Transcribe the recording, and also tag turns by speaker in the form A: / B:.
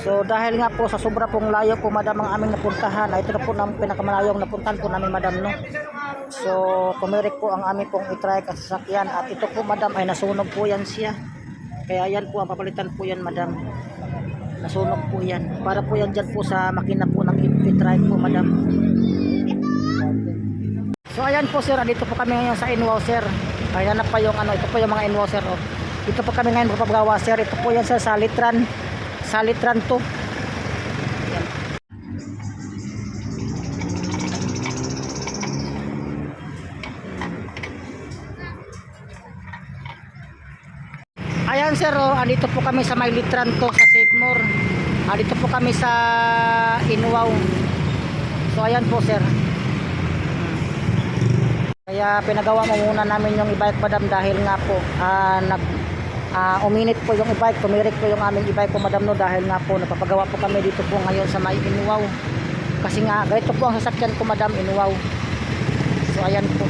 A: So dahil nga po sa sobra pong layo po madam ang aming napuntahan, ay ito na po ang pinakamalayong napuntahan po namin madam no. So tumirik po ang aming pong itrike at sasakyan at ito po madam ay nasunog po yan siya. Kaya yan po ang papalitan po yan madam. Nasunog po yan. Para po yan dyan po sa makina po ng itrike po madam. So ayan po sir, dito po kami ngayon sa Inwaw sir. Ayan na pa yung ano, ito po yung mga Inwaw. Oh. Dito po kami ngayon magpapagawa sir. Ito po yan sir sa Litran. Sa Litran 2. Ayan. Ayan sir, oh, andito po kami sa may Litran 2 sa Save More. Andito po kami sa Inwaw. So ayan po sir. Kaya pinagawa mo muna namin yung e-bike madam dahil nga po ah, nag ah, uminit po yung e-bike, tumirik po yung aming e-bike po madam no dahil nga po napapagawa po kami dito po ngayon sa may Inuwaw. Kasi nga ganito po ang sasakyan ko madam Inuwaw. So ayan po.